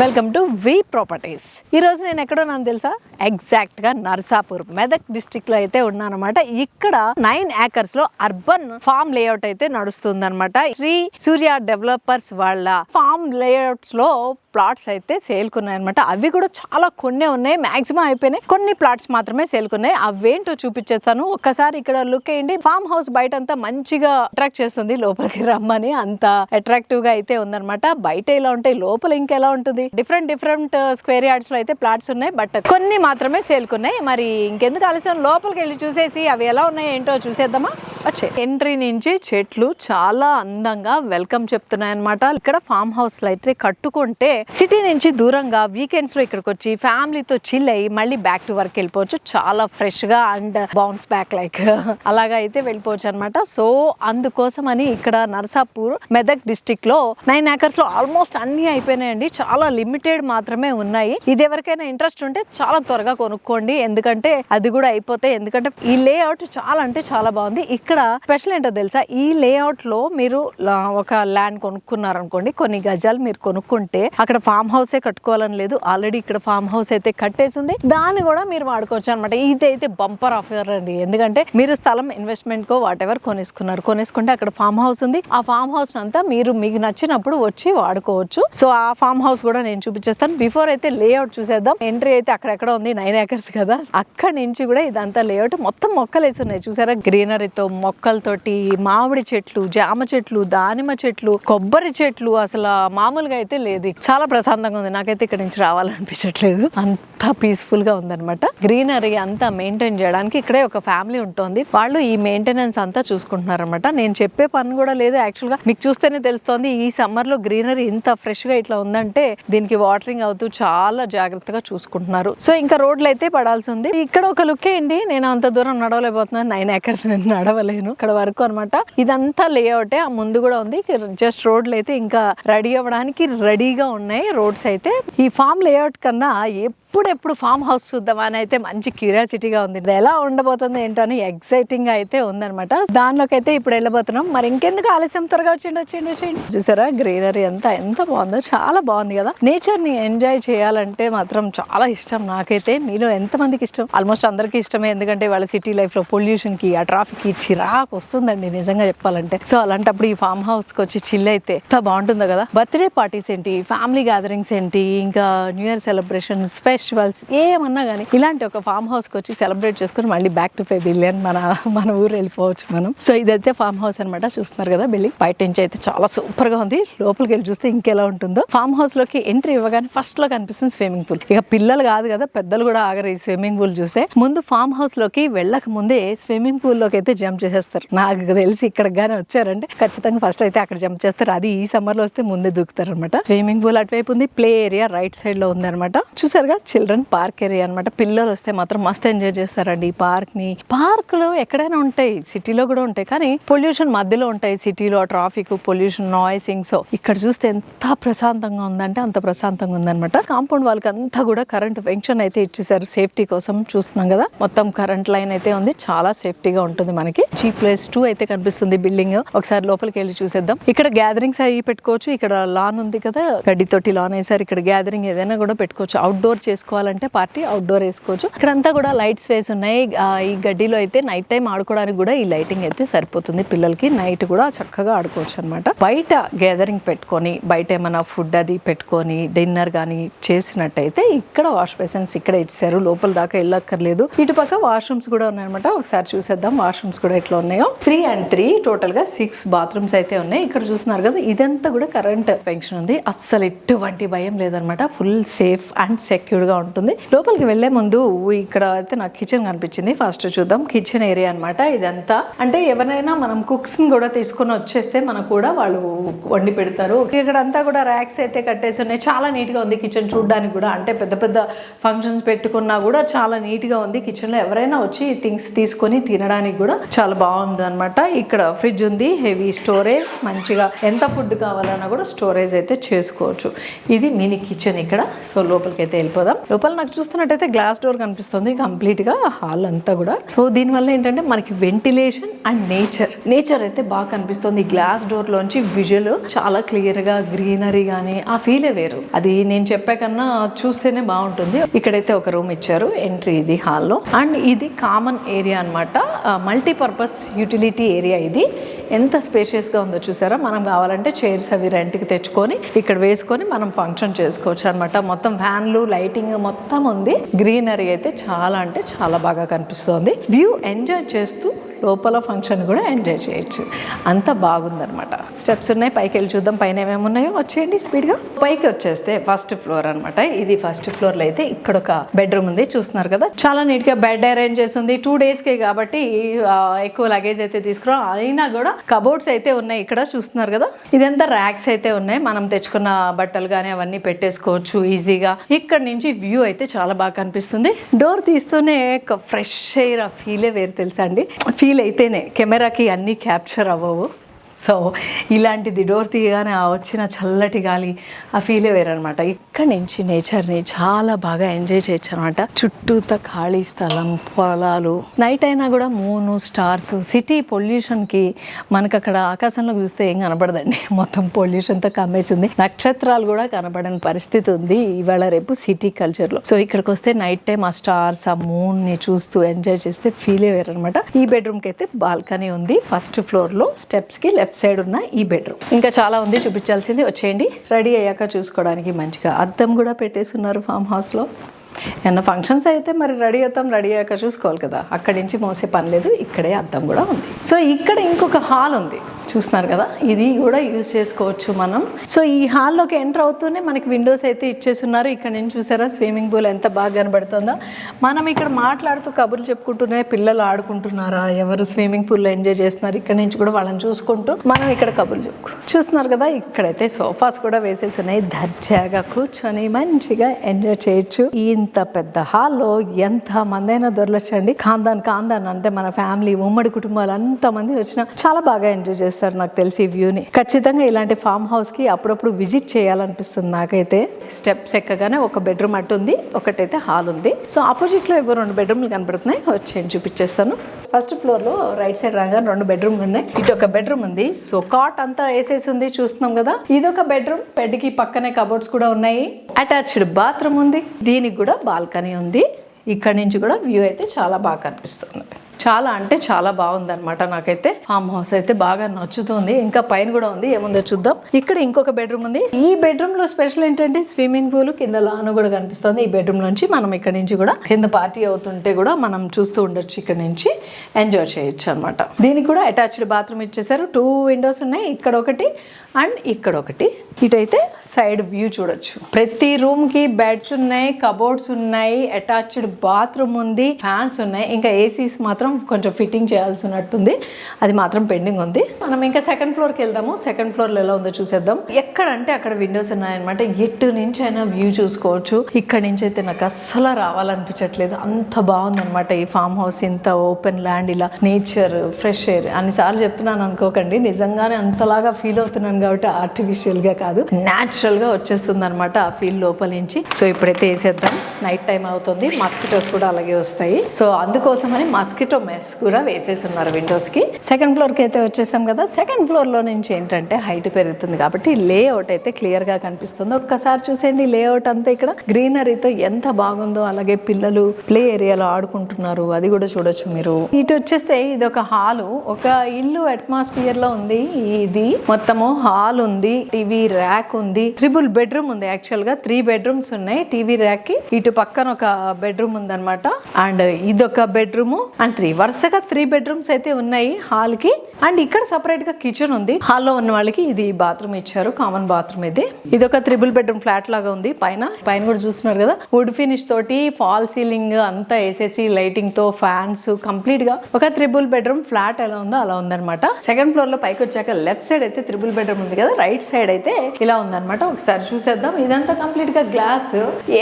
Welcome to V properties. ఈ రోజు నేను ఎక్కడో నాకు తెలుసా? ఎగ్జాక్ట్గా నర్సాపూర్ మెదక్ డిస్టిక్లో అయితే ఉన్నానమాట ఇక్కడ నైన్ ఏకర్స్లో అర్బన్ ఫామ్ లేఅవుట్ అయితే నడుస్తుంది అనమాట శ్రీ సూర్య డెవలపర్స్ వాళ్ళ ఫామ్ లేఅవుట్స్లో ప్లాట్స్ అయితే సేల్కున్నాయి అనమాట అవి కూడా చాలా కొన్ని ఉన్నాయి. మాక్సిమం అయిపోయినాయి. కొన్ని ప్లాట్స్ మాత్రమే సేల్కున్నాయి. అవేంటో చూపించేస్తాను. ఒక్కసారి ఇక్కడ లుక్ వేయండి. ఫామ్ హౌస్ బయట అంతా మంచిగా అట్రాక్ట్ చేస్తుంది లోపలికి రమ్మని. అంత అట్రాక్టివ్గా అయితే ఉందనమాట బయట ఇలా ఉంటాయి? లోపల ఇంకెలా ఉంటుంది? డిఫరెంట్ డిఫరెంట్ స్క్వేర్ యార్డ్స్లో అయితే ప్లాట్స్ ఉన్నాయి. బట్ కొన్ని మాత్రమే సేల్కున్నాయి. మరి ఇంకెందుకు ఆలస్యం? లోపలికి వెళ్ళి చూసేసి అవి ఎలా ఉన్నాయో ఏంటో చూసేద్దామా? వచ్చే. ఎంట్రీ నుంచి చెట్లు చాలా అందంగా వెల్కమ్ చెప్తున్నాయి అనమాట ఇక్కడ ఫామ్ హౌస్లో అయితే కట్టుకుంటే సిటీ నుంచి దూరంగా వీకెండ్స్లో ఇక్కడికి వచ్చి ఫ్యామిలీతో చిల్ అయ్యి మళ్ళీ బ్యాక్ టు వర్క్ వెళ్ళిపోవచ్చు. చాలా ఫ్రెష్గా అండ్ బౌన్స్ బ్యాక్ లైక్ అలాగా అయితే వెళ్ళిపోవచ్చు అనమాట సో అందుకోసం అని ఇక్కడ నర్సాపూర్ మెదక్ డిస్టిక్లో నైన్ ఏకర్స్లో ఆల్మోస్ట్ అన్ని అయిపోయినాయండి. చాలా లిమిటెడ్ మాత్రమే ఉన్నాయి. ఇది ఎవరికైనా ఇంట్రెస్ట్ ఉంటే చాలా త్వరగా కొనుక్కోండి. ఎందుకంటే అది కూడా అయిపోతాయి ఎందుకంటే ఈ లేఅవుట్ చాలా అంటే చాలా బాగుంది. ఇక్కడ స్పెషల్ ఏంటో తెలుసా? ఈ లేఅవుట్లో మీరు ఒక ల్యాండ్ కొనుక్కున్నారనుకోండి కొన్ని గజాలు మీరు కొనుక్కుంటే అక్కడ ఫామ్ హౌసే కట్టుకోవాలని లేదు. ఆల్రెడీ ఇక్కడ ఫామ్ హౌస్ అయితే కట్టేసి ఉంది దాన్ని కూడా మీరు వాడుకోవచ్చు అనమాట ఇది అయితే బంపర్ ఆఫర్ అండి. ఎందుకంటే మీరు స్థలం ఇన్వెస్ట్మెంట్ కో వాట్ ఎవర్ కొనేసుకున్నారు. కొనేసుకుంటే అక్కడ ఫామ్ హౌస్ ఉంది. ఆ ఫామ్ హౌస్ అంతా మీరు మీకు నచ్చినప్పుడు వచ్చి వాడుకోవచ్చు. సో ఆ ఫామ్ హౌస్ కూడా నేను చూపించేస్తాను. బిఫోర్ అయితే లేఅవుట్ చూసేద్దాం. ఎంట్రీ అయితే అక్కడెక్కడ ఉంది. నైన్ ఏకర్స్ కదా. అక్కడ నుంచి కూడా ఇదంతా లేఅవుట్ మొత్తం మొక్కలు వేసి ఉన్నాయి. చూసారా? గ్రీనరీతో మొక్కలతోటి మామిడి చెట్లు జామ చెట్లు దానిమ్మ చెట్లు కొబ్బరి చెట్లు అసలు మామూలుగా అయితే లేదు. చాలా చాలా ప్రశాంతంగా ఉంది. నాకైతే ఇక్కడ నుంచి రావాలనిపించట్లేదు. అంత పీస్ఫుల్గా ఉందన్నమాట. గ్రీనరీ అంతా మెయింటైన్ చేయడానికి ఇక్కడే ఒక ఫ్యామిలీ ఉంటుంది. వాళ్ళు ఈ మెయింటెనెన్స్ అంతా చూసుకుంటున్నారు అనమాట నేను చెప్పే పని కూడా లేదు. యాక్చువల్గా మీకు చూస్తేనే తెలుస్తోంది ఈ సమ్మర్లో గ్రీనరీ ఇంత ఫ్రెష్గా ఇట్లా ఉందంటే దీనికి వాటరింగ్ అవుతూ చాలా జాగ్రత్తగా చూసుకుంటున్నారు. సో ఇంకా రోడ్లు అయితే పడాల్సి ఉంది. ఇక్కడ ఒక లుక్ ఏంటి నేను అంత దూరం నడవలేకపోతున్నాను. నైన్ ఏకర్స్ నేను నడవలేను. ఇక్కడ వరకు అనమాట ఇదంతా లేఅవుటే ఆ ముందు కూడా ఉంది. జస్ట్ రోడ్లు అయితే ఇంకా రెడీ అవ్వడానికి రెడీగా ఉన్నాయి రోడ్స్ అయితే. ఈ ఫామ్ లేఅవుట్ కన్నా ఎప్పుడెప్పుడు ఫామ్ హౌస్ చూద్దామా అని అయితే మంచి క్యూరియాసిటీగా ఉంది. ఇది ఎలా ఉండబోతుంది ఏంటో అని ఎక్సైటింగ్ అయితే ఉందన్నమాట. దానిలోకి అయితే ఇప్పుడు వెళ్ళబోతున్నాం. మరి ఇంకెందుకు ఆలస్యం? త్వరగా వచ్చిండి వచ్చిండి వచ్చిండి. చూసారా? గ్రీనరీ అంతా ఎంత బాగుందో. చాలా బాగుంది కదా. నేచర్ని ఎంజాయ్ చేయాలంటే మాత్రం చాలా ఇష్టం నాకైతే. మీలో ఎంత మందికి ఇష్టం? ఆల్మోస్ట్ అందరికీ ఇష్టమే. ఎందుకంటే వాళ్ళ సిటీ లైఫ్లో పొల్యూషన్కి ఆ ట్రాఫిక్కి చిరాకు వస్తుందండి నిజంగా చెప్పాలంటే. సో అలాంటప్పుడు ఈ ఫామ్ హౌస్కి వచ్చి చిల్ అయితే ఎంత బాగుంటుందో కదా. బర్త్డే పార్టీస్ ఏంటి? ఫ్యామిలీ గ్యాదరింగ్స్ ఏంటి? ఇంకా న్యూ ఇయర్ సెలబ్రేషన్స్ ఫెస్టివల్స్ ఏమన్నా కానీ ఇలాంటి ఒక ఫామ్ హౌస్కి వచ్చి సెలబ్రేట్ చేసుకుని మళ్ళీ బ్యాక్ టు పెవిలియన్ మన మన ఊరు వెళ్ళిపోవచ్చు మనం. సో ఇదైతే ఫామ్ హౌస్ అన్నమాట. చూస్తున్నారు కదా బిల్డింగ్ బయట నుంచి అయితే చాలా సూపర్గా ఉంది. లోపలికి వెళ్ళి చూస్తే ఇంకెలా ఉంటుందో. ఫామ్ హౌస్లోకి ఎంట్రీ ఇవ్వగానే ఫస్ట్లో కనిపిస్తుంది స్విమ్మింగ్ పూల్ ఇక పిల్లలు కాదు కదా పెద్దలు కూడా ఆగరు ఈ స్విమ్మింగ్ పూల్ చూస్తే. ముందు ఫామ్ హౌస్లోకి వెళ్ళక ముందే స్విమ్మింగ్ పూల్లోకి అయితే జంప్ చేసేస్తారు. నాకు తెలిసి ఇక్కడ కానీ వచ్చారంటే ఖచ్చితంగా ఫస్ట్ అయితే అక్కడ జంప్ చేస్తారు. అది ఈ సమ్మర్లో వస్తే ముందే దూకుతారు అనమాట స్విమ్మింగ్ పూల్ అటువైపు ఉంది ప్లే ఏరియా రైట్ సైడ్లో ఉంది అనమాట చూసారుగా? చిల్డ్రన్ పార్క్ ఏరియా అన్నమాట. పిల్లలు వస్తే మాత్రం మస్తు ఎంజాయ్ చేస్తారండి ఈ పార్క్ని. పార్క్లో ఎక్కడైనా ఉంటాయి సిటీలో కూడా ఉంటాయి కానీ పొల్యూషన్ మధ్యలో ఉంటాయి. సిటీలో ట్రాఫిక్ పొల్యూషన్ నాయిసింగ్ సో ఇక్కడ చూస్తే ఎంత ప్రశాంతంగా ఉందంటే అంత ప్రశాంతంగా ఉందన్నమాట. కాంపౌండ్ వాళ్ళకి అంతా కూడా కరెంట్ ఫంక్షన్ అయితే ఇచ్చేసారు సేఫ్టీ కోసం చూస్తున్నాం కదా. మొత్తం కరెంట్ లైన్ అయితే ఉంది. చాలా సేఫ్టీగా ఉంటుంది మనకి. జీ ప్లస్ టూ అయితే కనిపిస్తుంది బిల్డింగ్. ఒకసారి లోపలికి వెళ్ళి చూసేద్దాం. ఇక్కడ గ్యాదరింగ్స్ అవి పెట్టుకోవచ్చు. ఇక్కడ లాన్ ఉంది కదా. గడ్డితోటి లాన్ వేసారు ఇక్కడ గ్యాదరింగ్ ఏదైనా కూడా పెట్టుకోవచ్చు. అవుట్డోర్ చేసి వేసుకోవాలంటే పార్టీ అవుట్డోర్ వేసుకోవచ్చు. ఇక్కడంతా కూడా లైట్స్ వేసి ఉన్నాయి. ఆ, ఈ గడ్డిలో అయితే నైట్ టైం ఆడుకోవడానికి కూడా ఈ లైటింగ్ అయితే సరిపోతుంది. పిల్లలకి నైట్ కూడా చక్కగా ఆడుకోవచ్చు అనమాట బయట గ్యాదరింగ్ పెట్టుకొని బయట ఏమైనా ఫుడ్ అది పెట్టుకొని డిన్నర్ కానీ చేసినట్టయితే ఇక్కడ వాష్ బేసిన్స్ ఇక్కడ ఇచ్చారు. లోపల దాకా వెళ్ళక్కర్లేదు. ఇటు పక్క వాష్రూమ్స్ కూడా ఉన్నాయన్నమాట. ఒకసారి చూసేద్దాం వాష్రూమ్స్ కూడా ఎట్లా ఉన్నాయో. త్రీ అండ్ త్రీ టోటల్గా సిక్స్ బాత్రూమ్స్ అయితే ఉన్నాయి. ఇక్కడ చూస్తున్నారు కదా ఇదంతా కూడా కరెంట్ పెన్షన్ ఉంది. అస్సలు ఎటువంటి భయం లేదనమాట ఫుల్ సేఫ్ అండ్ సెక్యూర్ గా ఉంటుంది. లోపలికి వెళ్ళే ముందు ఇక్కడ అయితే నాకు కిచెన్ కనిపించింది. ఫస్ట్ చూద్దాం. కిచెన్ ఏరియా అన్నమాట ఇదంతా. అంటే ఎవరైనా మనం కుక్స్ని కూడా తీసుకొని వచ్చేస్తే మనకు కూడా వాళ్ళు వండి పెడతారు. ఇక్కడ అంతా కూడా ర్యాక్స్ అయితే కట్టేసి ఉన్నాయి. చాలా నీట్గా ఉంది కిచెన్ చూడడానికి కూడా. అంటే పెద్ద పెద్ద ఫంక్షన్స్ పెట్టుకున్నా కూడా చాలా నీట్గా ఉంది. కిచెన్లో ఎవరైనా వచ్చి థింగ్స్ తీసుకొని తినడానికి కూడా చాలా బాగుంది అనమాట ఇక్కడ ఫ్రిడ్జ్ ఉంది. Heavy storage. మంచిగా ఎంత ఫుడ్ కావాలన్నా కూడా స్టోరేజ్ అయితే చేసుకోవచ్చు. ఇది మినీ కిచెన్ ఇక్కడ. సో లోపలికి అయితే వెళ్ళిపోదాం. లోపల నాకు చూస్తున్నట్టయితే గ్లాస్ డోర్ కనిపిస్తుంది కంప్లీట్గా హాల్ అంతా కూడా. సో దీని వల్ల ఏంటంటే మనకి వెంటిలేషన్ అండ్ నేచర్ నేచర్ అయితే బాగా కనిపిస్తుంది. గ్లాస్ డోర్ లోంచి విజువల్ చాలా క్లియర్గా గ్రీనరీ గానీ ఆ ఫీలే వేరు. అది నేను చెప్పే కన్నా చూస్తేనే బాగుంటుంది. ఇక్కడైతే ఒక రూమ్ ఇచ్చారు ఎంట్రీ ఇది హాల్లో అండ్ ఇది కామన్ ఏరియా అనమాట మల్టీపర్పస్ యూటిలిటీ ఏరియా ఇది. ఎంత స్పేషియస్గా ఉందో చూసారా? మనం కావాలంటే చైర్స్ అవి రెంట్కి తెచ్చుకొని ఇక్కడ వేసుకొని మనం ఫంక్షన్ చేసుకోవచ్చు అనమాట మొత్తం ఫ్యాన్లు లైటింగ్ మొత్తం ఉంది. గ్రీనరీ అయితే చాలా అంటే చాలా బాగా కనిపిస్తుంది. వ్యూ ఎంజాయ్ చేస్తూ లోపల ఫంక్షన్ కూడా ఎంజాయ్ చేయొచ్చు. అంత బాగుందనమాట స్టెప్స్ ఉన్నాయి పైకి వెళ్ళి చూద్దాం. పైన ఏమేమి ఉన్నాయో వచ్చేయండి స్పీడ్గా. పైకి వచ్చేస్తే ఫస్ట్ ఫ్లోర్ అన్నమాట. ఇది ఫస్ట్ ఫ్లోర్లో అయితే ఇక్కడ ఒక బెడ్రూమ్ ఉంది. చూస్తున్నారు కదా? చాలా నీట్గా బెడ్ అరేంజ్ చేసి ఉంది టూ డేస్కే కాబట్టి ఎక్కువ లగేజ్ అయితే తీసుకురా. అయినా కూడా కబోర్డ్స్ అయితే ఉన్నాయి ఇక్కడ. చూస్తున్నారు కదా? ఇదంతా ర్యాక్స్ అయితే ఉన్నాయి. మనం తెచ్చుకున్న బట్టలు కానీ అవన్నీ పెట్టేసుకోవచ్చు ఈజీగా. ఇక్కడ నుంచి వ్యూ అయితే చాలా బాగా కనిపిస్తుంది. డోర్ తీస్తూనే ఒక ఫ్రెష్ ఎయిర్ ఆ ఫీలే వేరు తెలుసా అండి? ఫీల్ అయితేనే కెమెరాకి అన్నీ క్యాప్చర్ అవ్వవు. సో ఇలాంటిది డోర్ తీయగానే ఆ వచ్చిన చల్లటి గాలి ఆ ఫీలే వేరనమాట ఇక్కడి నుంచి నేచర్ని చాలా బాగా ఎంజాయ్ చేయొచ్చు అనమాట చుట్టూత ఖాళీ స్థలం పొలాలు. నైట్ అయినా కూడా మూను స్టార్స్ సిటీ పొల్యూషన్కి మనకు అక్కడ ఆకాశంలో చూస్తే ఏం కనపడదండి. మొత్తం పొల్యూషన్తో కమ్మేసింది. నక్షత్రాలు కూడా కనపడని పరిస్థితి ఉంది ఇవాళ రేపు సిటీ కల్చర్లో సో ఇక్కడికి వస్తే నైట్ టైం ఆ స్టార్స్ ఆ మూన్ని చూస్తూ ఎంజాయ్ చేస్తే ఫీలే వేరనమాట ఈ బెడ్రూమ్కి అయితే బాల్కనీ ఉంది. ఫస్ట్ ఫ్లోర్లో స్టెప్స్కి లెఫ్ట్ సైడ్ ఉన్న ఈ బెడ్రూమ్. ఇంకా చాలా ఉంది చూపించాల్సింది. వచ్చేయండి. రెడీ అయ్యాక చూసుకోవడానికి మంచిగా అద్దం కూడా పెట్టేసున్నారు ఫామ్ హౌస్లో. ఏమన్నా ఫంక్షన్స్ అయితే మరి రెడీ అవుతాం రెడీ అయ్యాక చూసుకోవాలి కదా. అక్కడి నుంచి మోసే పని లేదు ఇక్కడే అద్దం కూడా ఉంది. సో ఇక్కడ ఇంకొక హాల్ ఉంది. చూస్తున్నారు కదా ఇది కూడా యూజ్ చేసుకోవచ్చు మనం. సో ఈ హాల్లోకి ఎంటర్ అవుతూనే మనకి విండోస్ అయితే ఇచ్చేస్తున్నారు. ఇక్కడ నుంచి చూసారా స్విమ్మింగ్ పూల్ ఎంత బాగా కనబడుతుందో. మనం ఇక్కడ మాట్లాడుతూ కబుర్లు చెప్పుకుంటూనే పిల్లలు ఆడుకుంటున్నారా ఎవరు స్విమ్మింగ్ పూల్లో ఎంజాయ్ చేస్తున్నారు ఇక్కడ నుంచి కూడా వాళ్ళని చూసుకుంటూ మనం ఇక్కడ కబుర్లు చెప్పు చూస్తున్నారు కదా ఇక్కడైతే సోఫాస్ కూడా వేసేసి ఉన్నాయి దర్జాగా కూర్చొని మంచిగా ఎంజాయ్ చేయొచ్చు. ఇంత పెద్ద హాల్లో ఎంత మంది అయినా దొరలచ్చండి కాందాన్ అంటే మన ఫ్యామిలీ ఉమ్మడి కుటుంబాలు అంతమంది వచ్చినా చాలా బాగా ఎంజాయ్ చేస్తారు. నాకు తెలిసి ఈ వ్యూని. ఖచ్చితంగా ఇలాంటి ఫామ్ హౌస్కి అప్పుడప్పుడు విజిట్ చేయాలనిపిస్తుంది నాకైతే. స్టెప్స్ ఎక్కగానే ఒక బెడ్రూమ్ అటు ఉంది ఒకటైతే హాల్ ఉంది. సో ఆపోజిట్లో రెండు బెడ్రూమ్లు కనబడుతున్నాయి. వచ్చేయండి చూపించేస్తాను. ఫస్ట్ ఫ్లోర్లో రైట్ సైడ్ రాగానే రెండు బెడ్రూమ్లు ఉన్నాయి. ఇటు ఒక బెడ్రూమ్ ఉంది. సో కాట్ అంతా వేసేసి ఉంది చూస్తున్నాం కదా. ఇది ఒక బెడ్రూమ్. బెడ్కి పక్కనే కబోర్డ్స్ కూడా ఉన్నాయి. అటాచ్డ్ బాత్రూమ్ ఉంది. దీనికి కూడా బాల్కనీ ఉంది. ఇక్కడ నుంచి కూడా వ్యూ అయితే చాలా బాగా కనిపిస్తుంది. చాలా అంటే చాలా బాగుంది అనమాట నాకైతే. ఫామ్ హౌస్ అయితే బాగా నచ్చుతుంది. ఇంకా పైన కూడా ఉంది. ఏముందో చూద్దాం. ఇక్కడ ఇంకొక బెడ్రూమ్ ఉంది. ఈ బెడ్రూమ్లో స్పెషల్ ఏంటంటే స్విమ్మింగ్ పూల్ కింద లాను కూడా కనిపిస్తుంది. ఈ బెడ్రూమ్ నుంచి మనం ఇక్కడ నుంచి కూడా కింద పార్టీ అవుతుంటే కూడా మనం చూస్తూ ఉండొచ్చు ఇక్కడ నుంచి. ఎంజాయ్ చేయొచ్చు అనమాట దీనికి కూడా అటాచ్డ్ బాత్రూమ్ ఇచ్చేసారు. టూ విండోస్ ఉన్నాయి. ఇక్కడ ఒకటి అండ్ ఇక్కడ ఒకటి. ఇటైతే సైడ్ వ్యూ చూడొచ్చు. ప్రతి రూమ్కి బెడ్స్ ఉన్నాయి కబోర్డ్స్ ఉన్నాయి అటాచ్డ్ బాత్రూమ్ ఉంది ఫ్యాన్స్ ఉన్నాయి. ఇంకా ఏసీస్ మాత్రం కొంచెం ఫిట్టింగ్ చేయాల్సి ఉన్నట్టుంది అది మాత్రం పెండింగ్ ఉంది. మనం ఇంకా సెకండ్ ఫ్లోర్కి వెళ్దాము. సెకండ్ ఫ్లోర్లో ఎలా ఉందో చూసేద్దాం. ఎక్కడంటే అక్కడ విండోస్ ఉన్నాయన్నమాట. ఎటు నుంచి అయినా వ్యూ చూసుకోవచ్చు. ఇక్కడ నుంచి అయితే నాకు అస్సలు రావాలనిపించట్లేదు. అంత బాగుందన్నమాట ఈ ఫామ్ హౌస్ ఇంత ఓపెన్ ల్యాండ్ ఇలా నేచర్ ఫ్రెష్ ఎయిర్ అన్నిసార్లు చెప్తున్నాను అనుకోకండి. నిజంగానే అంతలాగా ఫీల్ అవుతున్నాను కాబట్టి ఆర్టిఫిషియల్గా కాదు. న్యాచురల్గా వచ్చేస్తుంది అనమాట ఆ ఫీల్ లోపల నుంచి. సో ఇప్పుడైతే వేసేద్దాం. నైట్ టైం అవుతుంది. మస్కిటోస్ కూడా అలాగే వస్తాయి. సో అందుకోసమని మస్కిటో మెస్ కూడా వేసేసి ఉన్నారు విండోస్కి సెకండ్ ఫ్లోర్కి అయితే వచ్చేసాం కదా సెకండ్ ఫ్లోర్లో నుంచి ఏంటంటే హైట్ పెరుగుతుంది కాబట్టి లేఅవుట్ అయితే క్లియర్గా కనిపిస్తుంది. ఒక్కసారి చూసేయండి లేఅవుట్ అంతా ఇక్కడ. గ్రీనరీతో ఎంత బాగుందో అలాగే పిల్లలు ప్లే ఏరియాలో ఆడుకుంటున్నారు అది కూడా చూడొచ్చు మీరు. ఇటు వచ్చేస్తే ఇది ఒక హాలు. ఒక ఇల్లు అట్మాస్ఫియర్లో ఉంది. ఇది మొత్తము హాల్ ఉంది టీవీ ర్యాక్ ఉంది. ట్రిపుల్ బెడ్రూమ్ ఉంది యాక్చువల్గా త్రీ బెడ్రూమ్స్ ఉన్నాయి. టీవీ ర్యాక్కి ఇటు పక్కన ఒక బెడ్రూమ్ ఉందన్నమాట. అనమాట అండ్ ఇదొక బెడ్రూమ్. అండ్ త్రీ వరుసగా త్రీ బెడ్రూమ్స్ అయితే ఉన్నాయి హాల్కి అండ్ ఇక్కడ సపరేట్గా కిచెన్ ఉంది. హాల్లో ఉన్న వాళ్ళకి ఇది బాత్రూమ్ ఇచ్చారు కామన్ బాత్రూమ్ ఇది. ఇది ఒక త్రిబుల్ బెడ్రూమ్ ఫ్లాట్ లాగా ఉంది పైన. పైన కూడా చూస్తున్నారు కదా వుడ్ ఫినిష్ తోటి ఫాల్ సీలింగ్ అంతా వేసేసి లైటింగ్తో ఫ్యాన్స్ కంప్లీట్గా ఒక త్రిబుల్ బెడ్రూమ్ ఫ్లాట్ ఎలా ఉందో అలా ఉందన్నమాట. సెకండ్ ఫ్లోర్లో పైకి వచ్చాక లెఫ్ట్ సైడ్ అయితే త్రిబుల్ బెడ్రూమ్ ఉంది కదా రైట్ సైడ్ అయితే ఇలా ఉందన్నమాట. ఒకసారి చూసేద్దాం. ఇదంతా కంప్లీట్గా గ్లాస్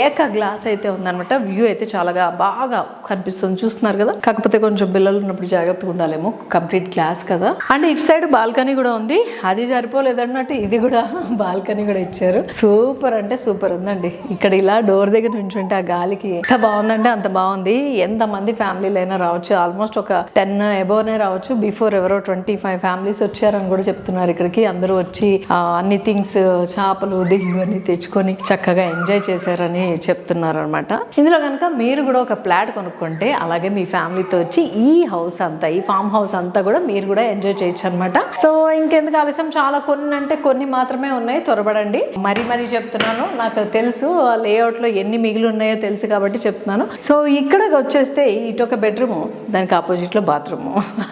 ఏక గ్లాస్ అయితే ఉందన్నమాట. వ్యూ అయితే చాలా బాగా కనిపిస్తుంది. చూస్తున్నారు కదా? కాకపోతే కొంచెం పిల్లలు ఉన్నప్పుడు జాగ్రత్తగా ఉండాలేమో. కంప్లీట్ గ్లాస్ కదా. అండ్ ఇటు సైడ్ బాల్కనీ కూడా ఉంది. అది సరిపోలేదన్నట్టు ఇది కూడా బాల్కనీ కూడా ఇచ్చారు. సూపర్ అంటే సూపర్ ఉందండి. ఇక్కడ ఇలా డోర్ దగ్గర నుంచి ఉంటే ఆ గాలికి ఎంత బాగుందంటే అంత బాగుంది. ఎంత మంది ఫ్యామిలీలు అయినా రావచ్చు. ఆల్మోస్ట్ ఒక టెన్ ఎబోనే రావచ్చు. బిఫోర్ ఎవరో ట్వంటీ ఫైవ్ ఫ్యామిలీస్ వచ్చారని కూడా చెప్తున్నారు ఇక్కడికి. అందరూ వచ్చి అన్ని థింగ్స్ చేపలు దిగులు అన్ని తెచ్చుకొని చక్కగా ఎంజాయ్ చేశారని చెప్తున్నారు అనమాట ఇందులో కనుక మీరు కూడా ఒక ప్లాట్ కొనుక్కుంటే అలాగే మీ ఫ్యామిలీతో వచ్చి ఈ హౌస్ అంతా ఈ ఫామ్ హౌస్ అంతా కూడా మీరు కూడా ఎంజాయ్ చేయొచ్చు అనమాట సో ఇంకెందుకు ఆలస్యం? చాలా కొన్ని అంటే కొన్ని మాత్రమే ఉన్నాయి త్వరపడండి. మరీ మరీ చెప్తున్నాను నాకు తెలుసు ఆ లేఅవుట్లో ఎన్ని మిగిలి ఉన్నాయో తెలుసు కాబట్టి చెప్తున్నాను. సో ఇక్కడ వచ్చేస్తే ఇటు ఒక బెడ్రూమ్ దానికి ఆపోజిట్లో బాత్రూమ్.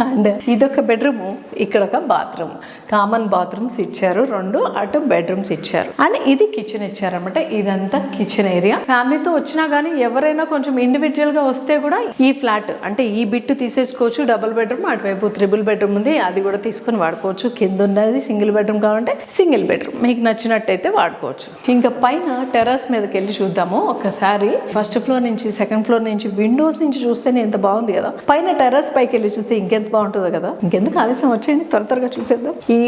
అండ్ ఇదొక బెడ్రూమ్ ఇక్కడ ఒక బాత్రూమ్. కామన్ బాత్రూమ్స్ ఇచ్చారు రెండు అటు బెడ్రూమ్స్ ఇచ్చారు. అండ్ ఇది కిచెన్ ఇచ్చారన్నమాట ఇదంతా కిచెన్ ఏరియా. ఫ్యామిలీతో వచ్చినా కానీ ఎవరైనా కొంచెం ఇండివిజువల్గా వస్తే కూడా ఈ ఫ్లాట్ అంటే ఈ బిట్టు తీసేసుకోవచ్చు డబుల్ బెడ్రూమ్ అటువైపు త్రిబుల్ బెడ్రూమ్ ఉంది అది కూడా తీసుకొని వాడుకోవచ్చు. కింద ఉన్నది సింగిల్ బెడ్రూమ్ కావాలంటే సింగిల్ బెడ్రూమ్ మీకు నచ్చినట్టయితే వాడుకోవచ్చు. ఇంకా పైన టెర్రస్ మీదకి వెళ్ళి చూద్దాము ఒకసారి. ఫస్ట్ ఫ్లోర్ నుంచి సెకండ్ ఫ్లోర్ నుంచి విండోస్ నుంచి చూస్తేనే ఎంత బాగుంది కదా. పైన టెర్రస్ పైకి వెళ్ళి చూస్తే ఇంకెంత బాగుంటుందో కదా. ఇంకెందుకు ఆలస్యం వచ్చేయండి త్వర త్వరగా చూసేద్దాం. ఈ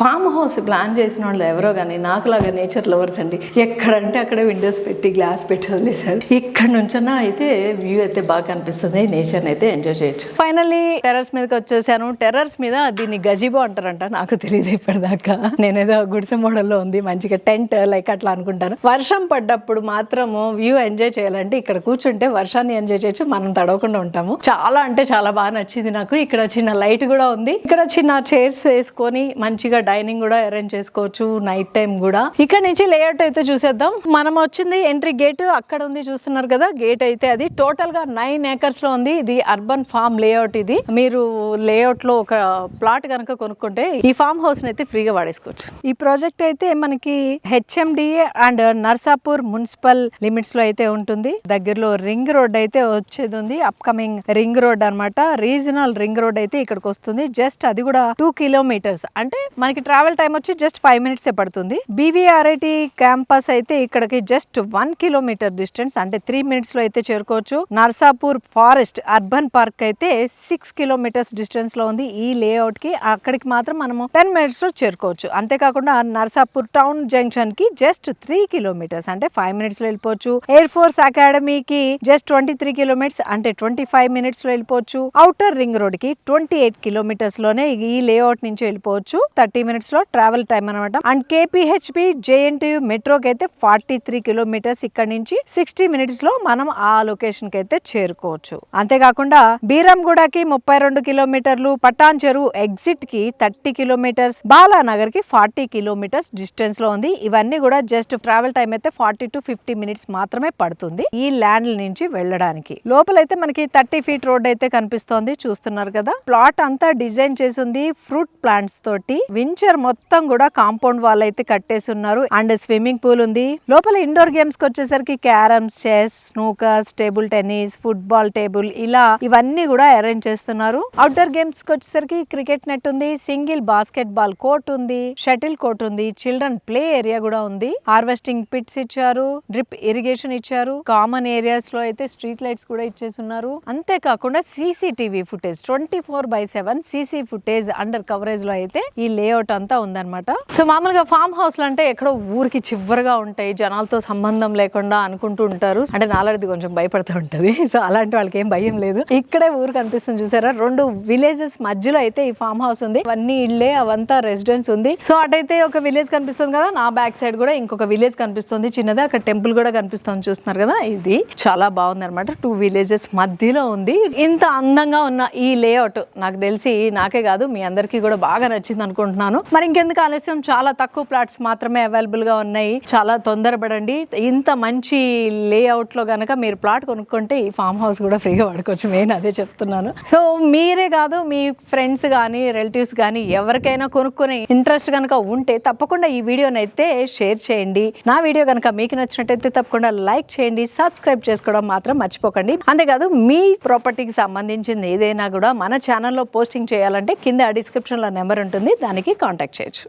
ఫామ్ హౌస్ ప్లాన్ చేసిన వాళ్ళు ఎవరో కానీ నాకులాగా నేచర్ లవర్స్ అండి ఎక్కడంటే అక్కడే విండోస్ పెట్టి గ్లాస్ పెట్టి వదిలేశారు. ఇక్కడ నుంచన్నా అయితే వ్యూ అయితే బాగా కనిపిస్తుంది నేచర్ అయితే ఎంజాయ్ చేయొచ్చు ఫైనల్లీ టెర్రస్ మీదకి వచ్చేసాను. టెర్రస్ మీద దీన్ని గజిబో అంటారంట. నాకు తెలియదు ఇప్పటిదాకా. నేనేదో గుడిసె మోడల్లో ఉంది మంచిగా టెంట్ లైక్ అట్లా అనుకుంటాను. వర్షం పడ్డప్పుడు మాత్రము వ్యూ ఎంజాయ్ చేయాలంటే ఇక్కడ కూర్చుంటే వర్షాన్ని ఎంజాయ్ చేయొచ్చు మనం తడవకుండా ఉంటాము. చాలా అంటే చాలా బాగా నచ్చింది నాకు. ఇక్కడ చిన్న లైట్ కూడా ఉంది. ఇక్కడ చిన్న చైర్స్ వేసుకొని మంచిగా డైనింగ్ కూడా అరేంజ్ చేసుకోవచ్చు నైట్ టైం కూడా. ఇక్కడ నుంచి లేఅవుట్ అయితే చూసేద్దాం. మనం వచ్చింది ఎంట్రీ గేట్ అక్కడ ఉంది చూస్తున్నారు కదా గేట్ అయితే అది. టోటల్గా నైన్ ఏకర్స్లో ఉంది. ఇది అర్బన్ ఫార్మ్ లేఅవుట్ ఇది. మీరు లేఅవుట్లో ఒక ప్లాట్ కనుక కొనుక్కుంటే ఈ ఫామ్ హౌస్ అయితే ఫ్రీగా వాడేసుకోవచ్చు. ఈ ప్రాజెక్ట్ అయితే మనకి హెచ్ఎండిఏ అండ్ నర్సాపూర్ మున్సిపల్ లిమిట్స్లో అయితే ఉంటుంది. దగ్గరలో రింగ్ రోడ్ అయితే వచ్చేది ఉంది అప్కమింగ్ రింగ్ రోడ్ అన్నమాట. రీజనల్ రింగ్ రోడ్ అయితే ఇక్కడికి వస్తుంది. జస్ట్ అది కూడా టూ కిలోమీటర్స్ అంటే మనకి ట్రావెల్ టైం వచ్చి జస్ట్ ఫైవ్ మినిట్స్ ఏ పడుతుంది. బీవీఆర్ఐటి క్యాంపస్ అయితే ఇక్కడికి జస్ట్ వన్ కిలోమీటర్ డిస్టెన్స్ అంటే త్రీ మినిట్స్లో అయితే చేరుకోవచ్చు. నర్సాపూర్ ఫారెస్ట్ అర్బన్ పార్క్ అయితే సిక్స్ కిలోమీటర్స్ డిస్టెన్స్లో ఉంది. ఈ లేఅవుట్కి అక్కడికి మాత్రం మనము టెన్ మినిట్స్లో చేరుకోవచ్చు. అంతేకాకుండా నర్సాపూర్ టౌన్ జంక్షన్కి జస్ట్ త్రీ కిలోమీటర్స్ అంటే ఫైవ్ మినిట్స్లో వెళ్ళిపోవచ్చు. ఎయిర్ ఫోర్స్ అకాడమీకి జస్ట్ ట్వంటీ త్రీ కిలోమీటర్స్ అంటే ట్వంటీ ఫైవ్ మినిట్స్లో వెళ్ళిపోవచ్చు. అవుటర్ రింగ్ రోడ్కి ట్వంటీ ఎయిట్ కిలోమీటర్స్లోనే ఈ లేఅవుట్ నుంచి వెళ్ళిపోవచ్చు. థర్టీ మినిట్స్లో ట్రావెల్ టైం అనమాట అండ్ కేపీహెచ్పి జేఎన్టీయు మెట్రోకి అయితే ఫార్టీ త్రీ కిలోమీటర్స్ ఇక్కడ నుంచి సిక్స్టీ మినిట్స్లో మనం ఆ లొకేషన్కి అయితే చేరుకోవచ్చు. అంతేకాకుండా బీరంగూడకి ముప్పై రెండు కిలోమీటర్లు పటాన్ చెరువు ఎగ్జిట్కి థర్టీ కిలోమీటర్స్ బాలానగర్కి ఫార్టీ కిలోమీటర్స్ డిస్టెన్స్లో ఉంది. ఇవన్నీ కూడా జస్ట్ ట్రావెల్ టైం అయితే ఫార్టీ టు ఫిఫ్టీ మినిట్స్ మాత్రమే పడుతుంది ఈ ల్యాండ్ నుంచి వెళ్ళడానికి. లోపలైతే మనకి థర్టీ ఫీట్ రోడ్ అయితే కనిపిస్తోంది చూస్తున్నారు కదా. ప్లాట్ అంతా డిజైన్ చేసి ఉంది ఫ్రూట్ ప్లాంట్స్ తోటి. వించర్ మొత్తం కూడా కాంపౌండ్ వాల్ అయితే కట్టేసి ఉన్నారు. అండ్ స్విమ్మింగ్ పూల్ ఉంది. లోపల ఇండోర్ గేమ్స్కి వచ్చేసరికి carroms chess snookers table tennis football table ఇలా ఇవన్నీ కూడా అరేంజ్ చేస్తున్నారు. అవుట్డోర్ గేమ్స్కి వచ్చేసరికి క్రికెట్ నెట్ ఉంది సింగిల్ బాస్కెట్ బాల్ కోర్ట్ ఉంది షటిల్ కోర్ట్ ఉంది చిల్డ్రన్ ప్లే ఏరియా కూడా ఉంది. హార్వెస్టింగ్ పిట్స్ ఇచ్చారు డ్రిప్ ఇరిగేషన్ ఇచ్చారు కామన్ ఏరియాస్లో అయితే స్ట్రీట్ లైట్స్ కూడా ఇచ్చేసున్నారు. అంతేకాకుండా CCTV footage twenty four by seven CC footage under కవరేజ్లో అయితే ఈ లేఅవుట్ అంతా ఉందన్నమాట. సో మామూలుగా ఫామ్ హౌస్ అంటే ఎక్కడో ఊరికి చివరిగా ఉంటాయి జనాలతో సంబంధం లేకుండా అనుకుంటూ ఉంటారు. అంటే నాలడిది కొంచెం భయపడుతూ ఉంటది. సో అలాంటి వాళ్ళకి ఏం భయం లేదు. ఇక్కడ ఊరు కనిపిస్తుంది చూసారా? రెండు విలేజెస్ మధ్యలో అయితే ఈ ఫామ్ హౌస్ ఉంది. అవన్నీ ఇళ్ళే అవంతా రెసిడెన్స్ ఉంది. సో అటైతే ఒక విలేజ్ కనిపిస్తుంది కదా నా బ్యాక్ సైడ్ కూడా ఇంకొక విలేజ్ కనిపిస్తుంది. చిన్నది అక్కడ టెంపుల్ కూడా కనిపిస్తుంది చూస్తున్నారు కదా ఇది. చాలా బాగుంది అనమాట టూ విలేజెస్ మధ్యలో ఉంది. ఇంత అందంగా ఉన్న ఈ లేఅవుట్ నాకు తెలిసి నాకే కాదు మీ అందరికీ కూడా బాగా నచ్చింది అనుకుంటున్నాను. మరి ఇంకెందుకు ఆలస్యం? చాలా తక్కువ ప్లాట్స్ మాత్రమే అవైలబుల్గా ఉన్నాయి. చాలా తొందరపడండి. ఇంత మంచి లేఅవుట్లో గనక మీరు ప్లాట్ కొనుక్కుంటే ఈ ఫామ్ హౌస్ కూడా ఫ్రీగా వాడుకోవచ్చు. మెయిన్ అదే చెప్తున్నాను. సో మీరే కాదు మీ ఫ్రెండ్స్ కానీ రిలేటివ్స్ కానీ ఎవరికైనా కొనుక్కునే ఇంట్రెస్ట్ కనుక ఉంటే తప్పకుండా ఈ వీడియోని అయితే షేర్ చేయండి. నా వీడియో కనుక మీకు నచ్చినట్టయితే తప్పకుండా లైక్ చేయండి సబ్స్క్రైబ్ చేసుకోవడం మాత్రం మర్చిపోకండి. అంతేకాదు మీ ప్రాపర్టీకి సంబంధించింది ఏదైనా కూడా మన ఛానల్లో పోస్టింగ్ చేయాలంటే కింద డిస్క్రిప్షన్లో నెంబర్ ఉంటుంది దానికి కాంటాక్ట్ చేయొచ్చు.